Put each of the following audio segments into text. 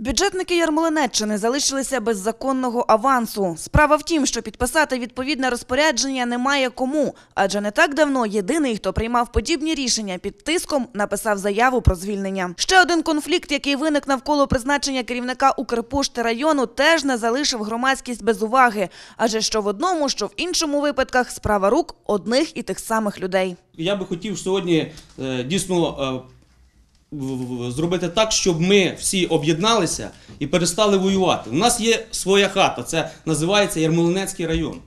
Бюджетники Ярмолинеччини залишилися без законного авансу. Справа в тім, що підписати відповідне розпорядження немає кому, адже не так давно єдиний, хто приймав подібні рішення під тиском, написав заяву про звільнення. Ще один конфлікт, який виник навколо призначення керівника Укрпошти району, теж не залишив громадськість без уваги, адже що в одному, що в іншому випадках справа рук одних і тих самих людей. Я би хотів сьогодні е, дійсно е, зробити так, щоб ми всі об'єдналися і перестали воювати. У нас є своя хата, це називається Ярмолинецький район.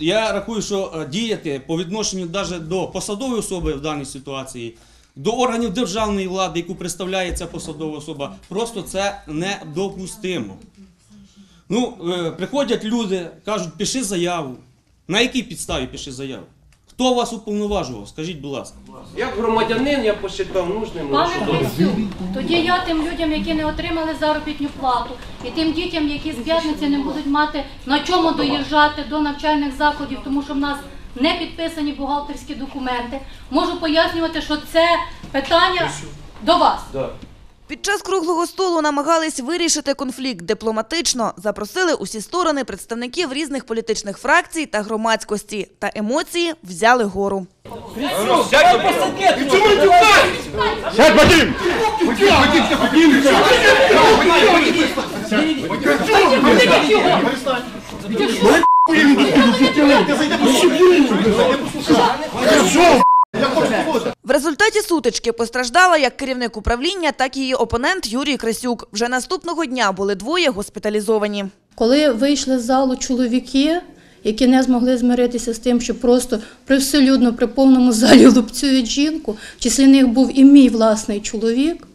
Я рахую, що е, діяти по відношенню навіть до посадової особи в даній ситуації, до органів державної влади, яку представляє ця посадова особа, просто це недопустимо. Ну, е, приходять люди, кажуть, пиши заяву. На якій підставі пиши заяву? Хто вас уповноважував? Скажіть, будь ласка. Як громадянин я посчитав нужним. Пане що тоді я тим людям, які не отримали заробітну плату, і тим дітям, які з п'ятниці не будуть мати на чому доїжджати до навчальних закладів, тому що в нас не підписані бухгалтерські документи, можу пояснювати, що це питання до вас. Під час круглого столу намагались вирішити конфлікт дипломатично, запросили усі сторони представників різних політичних фракцій та громадськості, та емоції взяли гору. Результаті сутички постраждала як керівник управління, так і її опонент Юрій Красюк. Вже наступного дня були двоє госпіталізовані. Коли вийшли з залу чоловіки, які не змогли змиритися з тим, що просто привселюдно при повному залі лупцюють жінку, в числі них був і мій власний чоловік,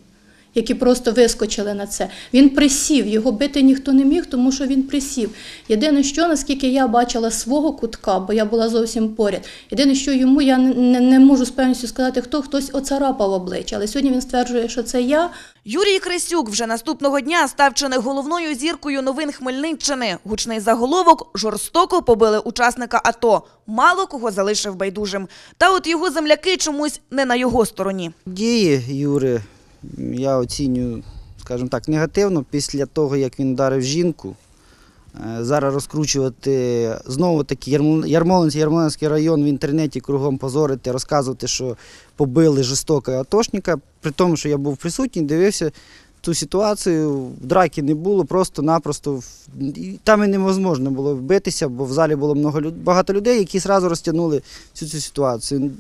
які просто вискочили на це. Він присів, його бити ніхто не міг, тому що він присів. Єдине, що наскільки я бачила свого кутка, бо я була зовсім поряд. Єдине, що йому я не, не, можу з певністю сказати, хто хтось оцарапав обличчя. Але сьогодні він стверджує, що це я. Юрій Красюк вже наступного дня став чи не головною зіркою новин Хмельниччини. Гучний заголовок жорстоко побили учасника АТО. Мало кого залишив байдужим. Та от його земляки чомусь не на його стороні. Дії Юри я оцінюю, скажімо так, негативно після того, як він вдарив жінку. Е, Зараз розкручувати знову таки Ярмолинський, Ярмолинський район в інтернеті кругом позорити, розказувати, що побили жорстоко атошника. При тому, що я був присутній, дивився ту ситуацію, драки не було, просто-напросто там і невозможно було вбитися, бо в залі було багато людей, які одразу розтягнули всю цю ситуацію.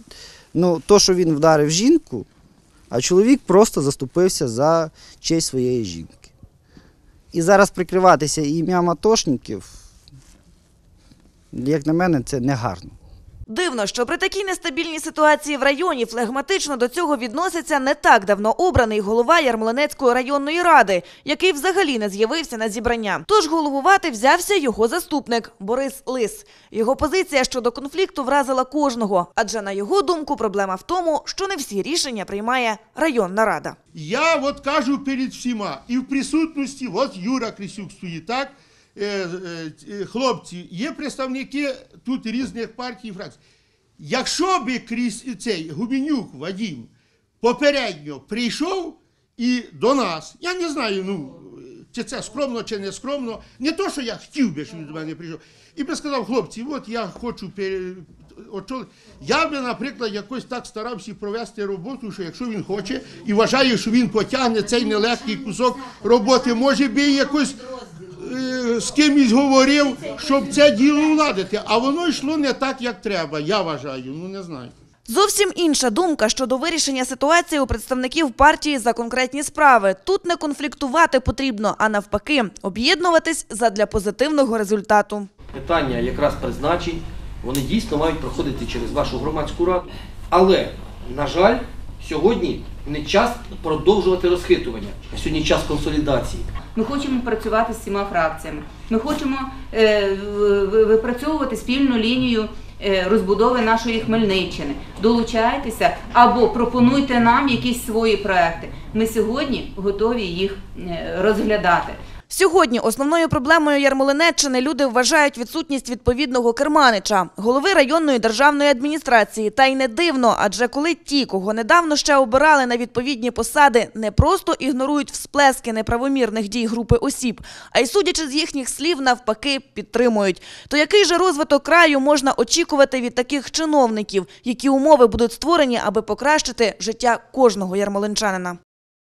Ну, то, що він вдарив жінку, а чоловік просто заступився за честь своєї жінки. І зараз прикриватися ім'ям атошників, як на мене, це негарно. Дивно, що при такій нестабільній ситуації в районі флегматично до цього відноситься не так давно обраний голова Ярмолинецької районної ради, який взагалі не з'явився на зібрання. Тож головувати взявся його заступник Борис Лис. Його позиція щодо конфлікту вразила кожного, адже на його думку проблема в тому, що не всі рішення приймає районна рада. Я от кажу перед всіма, і в присутності, от Юра Крисюк стоїть, так? Е, е, е, хлопці, є представники тут різних партій і фракцій. Якщо би крізь цей Губінюк Вадім попередньо прийшов і до нас, я не знаю, ну, чи це скромно, чи не скромно, не то, що я хотів би, щоб він до мене прийшов, і би сказав, хлопці, от я хочу очолити. Я би, наприклад, якось так старався провести роботу, що якщо він хоче і вважає, що він потягне цей нелегкий кусок роботи, може би якось з кимось говорив, щоб це діло владити. А воно йшло не так, як треба, я вважаю, ну не знаю. Зовсім інша думка щодо вирішення ситуації у представників партії за конкретні справи. Тут не конфліктувати потрібно, а навпаки, об'єднуватись задля позитивного результату. Питання якраз призначень, вони дійсно мають проходити через вашу громадську раду. Але, на жаль, сьогодні не час продовжувати розхитування. а Сьогодні час консолідації. Ми хочемо працювати з всіма фракціями. Ми хочемо е, випрацьовувати спільну лінію е, розбудови нашої Хмельниччини. Долучайтеся або пропонуйте нам якісь свої проекти. Ми сьогодні готові їх е, розглядати. Сьогодні основною проблемою Ярмолинеччини люди вважають відсутність відповідного керманича, голови районної державної адміністрації. Та й не дивно, адже коли ті, кого недавно ще обирали на відповідні посади, не просто ігнорують всплески неправомірних дій групи осіб, а й судячи з їхніх слів, навпаки, підтримують. То який же розвиток краю можна очікувати від таких чиновників, які умови будуть створені, аби покращити життя кожного ярмолинчанина?